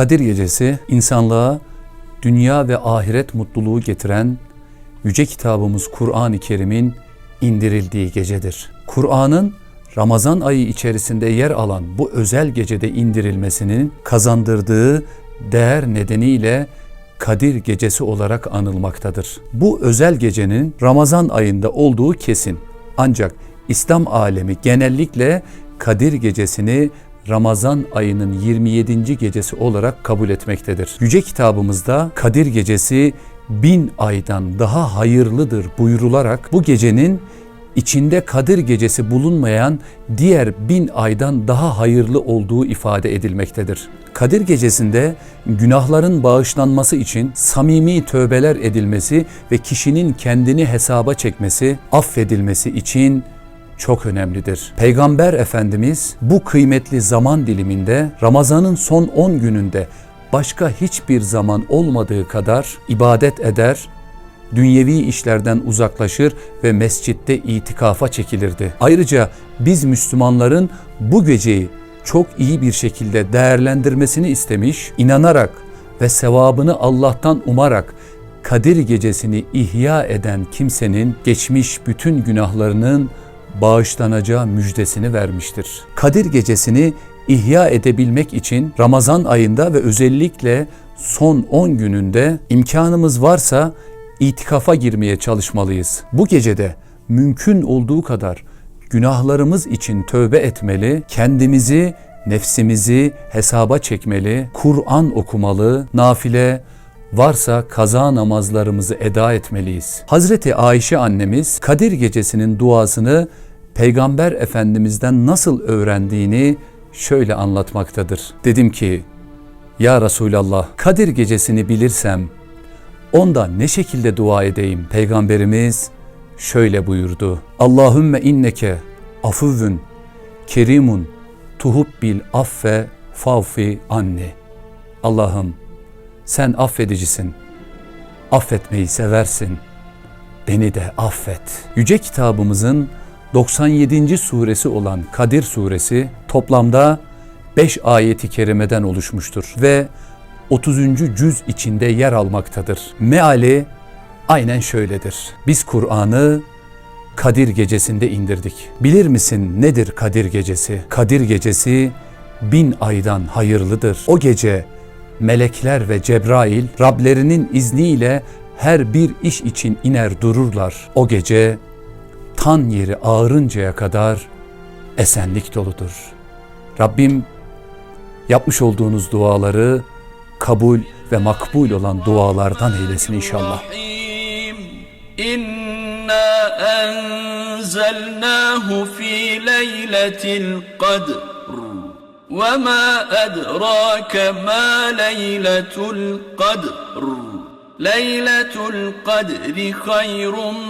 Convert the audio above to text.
Kadir Gecesi insanlığa dünya ve ahiret mutluluğu getiren yüce kitabımız Kur'an-ı Kerim'in indirildiği gecedir. Kur'an'ın Ramazan ayı içerisinde yer alan bu özel gecede indirilmesinin kazandırdığı değer nedeniyle Kadir Gecesi olarak anılmaktadır. Bu özel gecenin Ramazan ayında olduğu kesin. Ancak İslam alemi genellikle Kadir Gecesini Ramazan ayının 27. gecesi olarak kabul etmektedir. Yüce kitabımızda Kadir Gecesi bin aydan daha hayırlıdır buyurularak bu gecenin içinde Kadir Gecesi bulunmayan diğer bin aydan daha hayırlı olduğu ifade edilmektedir. Kadir Gecesi'nde günahların bağışlanması için samimi tövbeler edilmesi ve kişinin kendini hesaba çekmesi, affedilmesi için çok önemlidir. Peygamber Efendimiz bu kıymetli zaman diliminde Ramazan'ın son 10 gününde başka hiçbir zaman olmadığı kadar ibadet eder, dünyevi işlerden uzaklaşır ve mescitte itikafa çekilirdi. Ayrıca biz Müslümanların bu geceyi çok iyi bir şekilde değerlendirmesini istemiş, inanarak ve sevabını Allah'tan umarak Kadir gecesini ihya eden kimsenin geçmiş bütün günahlarının bağışlanacağı müjdesini vermiştir. Kadir gecesini ihya edebilmek için Ramazan ayında ve özellikle son 10 gününde imkanımız varsa itikafa girmeye çalışmalıyız. Bu gecede mümkün olduğu kadar günahlarımız için tövbe etmeli, kendimizi, nefsimizi hesaba çekmeli, Kur'an okumalı, nafile, varsa kaza namazlarımızı eda etmeliyiz. Hazreti Ayşe annemiz Kadir gecesinin duasını Peygamber Efendimiz'den nasıl öğrendiğini şöyle anlatmaktadır. Dedim ki, Ya Resulallah, Kadir gecesini bilirsem, onda ne şekilde dua edeyim? Peygamberimiz şöyle buyurdu. Allahümme inneke afuvun kerimun tuhubbil affe favfi anni. Allah'ım sen affedicisin. Affetmeyi seversin. Beni de affet. Yüce kitabımızın 97. suresi olan Kadir suresi toplamda 5 ayeti kerimeden oluşmuştur ve 30. cüz içinde yer almaktadır. Meali aynen şöyledir. Biz Kur'an'ı Kadir gecesinde indirdik. Bilir misin nedir Kadir gecesi? Kadir gecesi bin aydan hayırlıdır. O gece melekler ve Cebrail Rablerinin izniyle her bir iş için iner dururlar. O gece tan yeri ağrıncaya kadar esenlik doludur. Rabbim yapmış olduğunuz duaları kabul ve makbul olan dualardan eylesin inşallah. İnna enzelnahu fi leyletil kadr ve ma edrake ma leyletul kadr Leyletul kadri hayrun